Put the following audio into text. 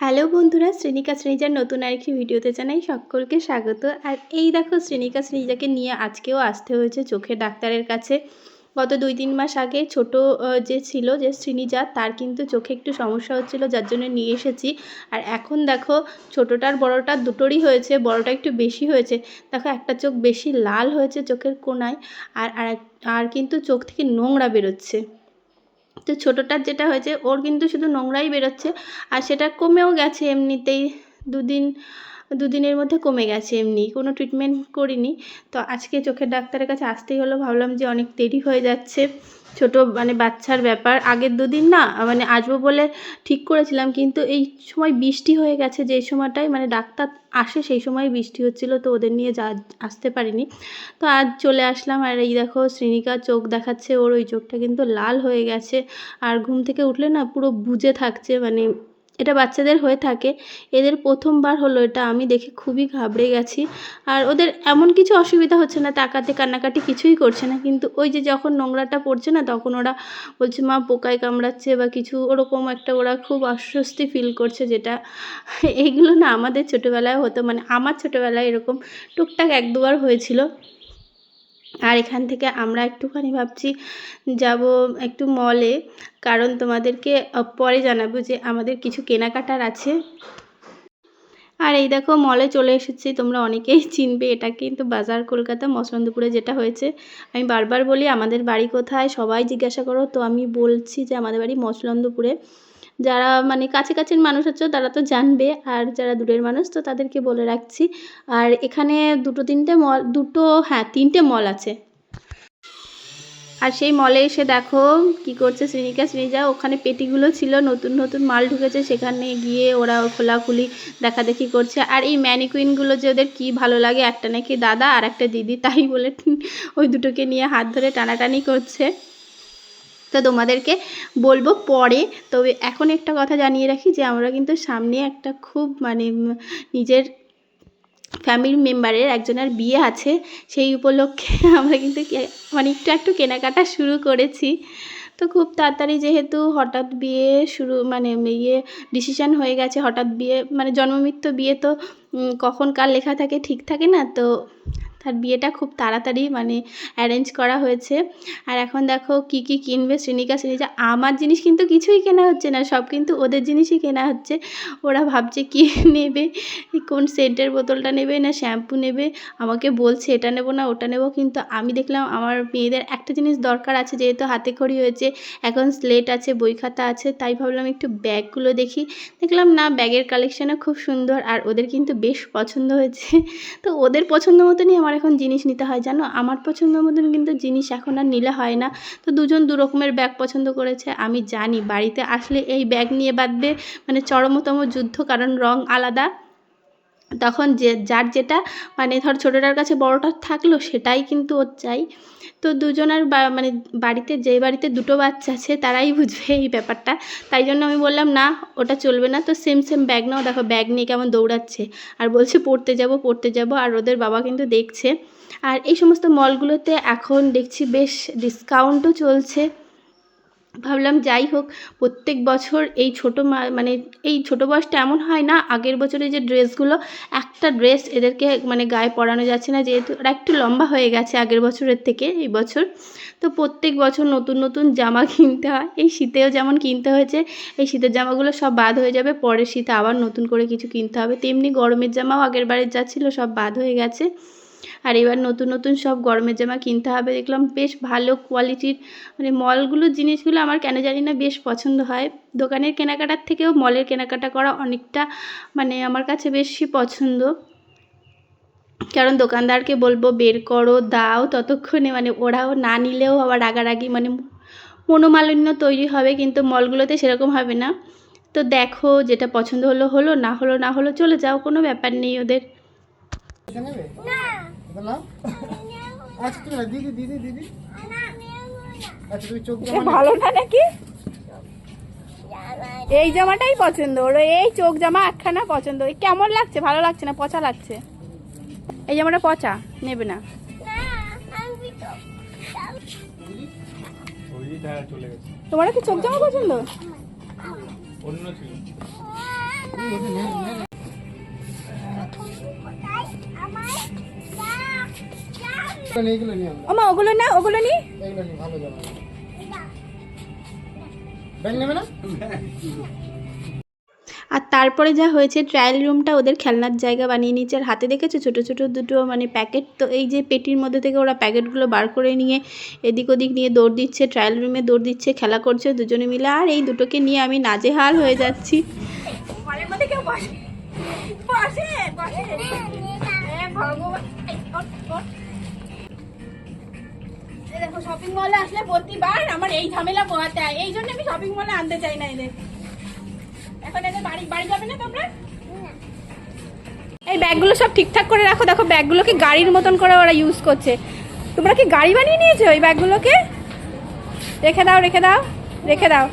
Hello বন্ধুরা শ্রেণিকা শ্রেণীজার নতুন আরেকটি ভিডিওতে জানাই সকলকে স্বাগত। আর এই দেখো শ্রেণিকা শ্রেণীজাকে নিয়ে আজকেও আসতে হয়েছে চোখের ডাক্তারের কাছে। গত দুই তিন মাস আগে ছোট যে ছিল, যে শ্রীনিজা, তার কিন্তু চোখে একটু সমস্যা হচ্ছিল, যার জন্য নিয়ে এসেছি। আর এখন দেখো, ছোটোটার বড়টার দুটোরই হয়েছে, বড়টা একটু বেশি হয়েছে। দেখো, একটা চোখ বেশি লাল হয়েছে চোখের কোনায়, আর আর কিন্তু চোখ থেকে নোংরা বেরোচ্ছে। তো ছোটোটার যেটা হয়েছে, ওর কিন্তু শুধু নোংরাই বেরোচ্ছে আর সেটা কমেও গেছে এমনিতেই। দুদিন, দুদিনের মধ্যে কমে গেছে এমনি, কোনো ট্রিটমেন্ট করিনি। তো আজকে চোখের ডাক্তারের কাছে আসতেই হলো, ভাবলাম যে অনেক দেরি হয়ে যাচ্ছে। ছোট মানে বাচ্চার ব্যাপার। আগের দুদিন না মানে আসব বলে ঠিক করেছিলাম, কিন্তু এই সময় বৃষ্টি হয়ে গেছে যে সময়টাই মানে ডাক্তার আসে সেই সময় বৃষ্টি হচ্ছিল, তো ওদের নিয়ে যা আসতে পারিনি। তো আজ চলে আসলাম, আর এই দেখো শ্রীনিকা চোখ দেখাচ্ছে, ওর ওই চোখটা কিন্তু লাল হয়ে গেছে। আর ঘুম থেকে উঠলে না পুরো বুজে থাকছে মানে এটা বাচ্চাদের হয়ে থাকে। এদের প্রথমবার হলো এটা। আমি দেখে খুবই ঘাবড়ে গেছি। আর ওদের এমন কিছু অসুবিধা হচ্ছে না তাকাতে কান্নাকাটি কিছুই করছে না। কিন্তু ওই যে যখন নোংরাটা পড়ছে না, তখন ওরা বলছে, মা, পোকায় কামড়াচ্ছে বা কিছু। ওরকম একটা ওরা খুব অস্বস্তি ফিল করছে যেটা এইগুলো না আমাদের ছোটোবেলায় হতো। মানে আমার ছোটোবেলায় এরকম টুকটাক এক দুবার হয়েছিল। আর এখান থেকে আমরা একটুখানি ভাবছি যাব একটু মলে কারণ তোমাদেরকে পরে জানাব যে আমাদের কিছু কেনাকাটার আছে। আর এই দেখো মলে চলে এসেছি। তোমরা অনেকেই চিনবে, এটা কিন্তু বাজার কলকাতা মসলন্দপুরে যেটা হয়েছে। আমি বারবার বলি, আমাদের বাড়ি কোথায়? সবাই জিজ্ঞাসা করো। তো আমি বলছি যে আমাদের বাড়ি মসলন্দপুরে যারা মানে কাছাকাছির মানুষ হচ্ছে তারা তো জানবে। আর যারা দূরের মানুষ, তো তাদেরকে বলে রাখছি। আর এখানে দুটো তিনটে মল, দুটো হ্যাঁ তিনটে মল আছে। আর সেই মলে এসে দেখো কি করছে শ্রীনিকা শ্রীজা ওখানে পেটিগুলো ছিল, নতুন নতুন মাল ঢুকেছে। সেখানে গিয়ে ওরা খোলাখুলি দেখাদেখি করছে। আর এই ম্যানিকুইনগুলো যে ওদের কী ভালো লাগে, একটা নাকি দাদা আর একটা দিদি, তাই বলে ওই দুটোকে নিয়ে হাত ধরে টানাটানি করছে। তো তোমাদেরকে বলব পরে। তবে এখন একটা কথা জানিয়ে রাখি যে, আমরা কিন্তু সামনে একটা খুব মানে নিজের ফ্যামিলি মেম্বারের একজনের বিয়ে আছে। সেই উপলক্ষে আমরা কিন্তু একটু একটু কেনাকাটা শুরু করেছি। তো খুব তাড়াতাড়ি যেহেতু হঠাৎ বিয়ে শুরু মানে ইয়ে ডিসিশান হয়ে গেছে, হঠাৎ বিয়ে মানে জন্মমৃত্যু বিয়ে তো কখন কার লেখা থাকে ঠিক থাকে না। তো তার বিয়েটা খুব তাড়াতাড়ি মানে অ্যারেঞ্জ করা হয়েছে। আর এখন দেখো কি কি কিনবে শ্রেণিকা শ্রেণিকা আমার জিনিস কিন্তু কিছুই কেনা হচ্ছে না, সব কিন্তু ওদের জিনিসই কেনা হচ্ছে। ওরা ভাবছে কি নেবে, কোন সেন্টের বোতলটা নেবে না শ্যাম্পু নেবে, আমাকে বলছে এটা নেব না, ওটা নেব। কিন্তু আমি দেখলাম আমার মেয়েদের একটা জিনিস দরকার আছে, যেহেতু হাতে খড়ি হয়েছে, এখন স্লেট আছে, বই খাতা আছে, তাই ভাবলাম একটু ব্যাগগুলো দেখি। দেখলাম না, ব্যাগের কালেকশানও খুব সুন্দর, আর ওদের কিন্তু বেশ পছন্দ হয়েছে। তো ওদের পছন্দ মতনই আমার এখন জিনিস নিতে হয়, জানো? আমার পছন্দ মতন কিন্তু জিনিস এখন আর নিলে হয় না। তো দুজন দু রকমের ব্যাগ পছন্দ করেছে, আমি জানি। বাড়িতে আসলে এই ব্যাগ নিয়ে বাঁধবে মানে চরমতম যুদ্ধ, কারণ রং আলাদা। তখন যে, যার যেটা মানে ধর ছোটোটার কাছে বড়টা থাকল, সেটাই কিন্তু ওর চাই। তো দুজনার মানে বাড়িতে যে বাড়িতে দুটো বাচ্চা আছে, তারাই বুঝবে এই ব্যাপারটা। তাই জন্য আমি বললাম, না, ওটা চলবে না। তো সেম সেম ব্যাগ নাও। দেখো ব্যাগ নিয়ে কেমন দৌড়াচ্ছে। আর বলছে, পড়তে যাব পড়তে যাব। আর ওদের বাবা কিন্তু দেখছে। আর এই সমস্ত মলগুলোতে এখন দেখছি বেশ ডিসকাউন্টও চলছে। ভাবলাম যাই হোক, প্রত্যেক বছর এই ছোটো মানে এই ছোটো বয়সটা এমন হয় না, আগের বছরে যে ড্রেসগুলো, একটা ড্রেস এদেরকে মানে গায়ে পরানো যাচ্ছে না, যেহেতু ওরা একটু লম্বা হয়ে গেছে আগের বছরের থেকে এই বছর। তো প্রত্যেক বছর নতুন নতুন জামা কিনতে হয়, এই শীতেও যেমন কিনতে হয়েছে, এই শীতের জামাগুলো সব বাদ হয়ে যাবে, পরের শীতে আবার নতুন করে কিছু কিনতে হবে। তেমনি গরমের জামাও আগের বারের যা ছিল সব বাদ হয়ে গেছে। আর এবার নতুন নতুন সব গরমের জামা কিনতে হবে। দেখলাম বেশ ভালো কোয়ালিটির মানে মলগুলোর জিনিসগুলো আমার কেন জানি না বেশ পছন্দ হয়। দোকানের কেনাকাটার থেকেও মলের কেনাকাটা করা অনেকটা মানে আমার কাছে বেশি পছন্দ। কারণ দোকানদারকে বলব বের করো দাও। ততক্ষণে মানে ওরাও না নিলেও আবার রাগারাগি মানে মনোমালিন্য তৈরি হবে কিন্তু মলগুলোতে সেরকম হবে না। তো দেখো যেটা পছন্দ হলো হলো না হলো না হলো চলে যাও কোনো ব্যাপার নেই ওদের। এটা নাও। আচ্ছা তুমি না, দিদি দিদি দিদি আচ্ছা তুমি চোখ ভালো না নাকি? এই জামাটাই পছন্দ ওর এই চোখ জামা একখানা পছন্দ। এই কেমন লাগছে? ভালো লাগছে না? পচা লাগছে? এই জামাটা পচা নেবে না। ওইটা তোমার কি চোখ জামা পছন্দ? অন্য ছিল। ওমা ওগুলো না ওগুলো নি। আর তারপরে যা হয়েছে ট্রায়াল রুমটা ওদের খেলনার জায়গা বানিয়ে নিয়েছে। আর হাতে দেখেছ ছোটো ছোটো দুটো মানে প্যাকেট তো এই যে পেটির মধ্যে থেকে ওরা প্যাকেটগুলো বার করে নিয়ে এদিক ওদিক নিয়ে দৌড় দিচ্ছে ট্রায়াল রুমে দৌড় দিচ্ছে খেলা করছে দুজনে মিলে। আর এই দুটোকে নিয়ে আমি নাজেহাল হয়ে যাচ্ছি। ভগবান। দেখো শপিং মলে আসলে প্রতিবার আমার এই ঝামেলা পোহাতে হয়। এই জন্য আমি শপিং মলে আনতে চাই না এদের। এখন এদের বাড়ি বাড়ি যাবে না তোমরা? এই ব্যাগগুলো সব ঠিকঠাক করে রাখো। দেখো, ব্যাগগুলোকে গাড়ির মতন করে ওরা ইউজ করছে। তোমরা কি গাড়ি বানিয়ে নিয়েছো ওই ব্যাগগুলোকে? রেখে দাও রেখে দাও রেখে দাও।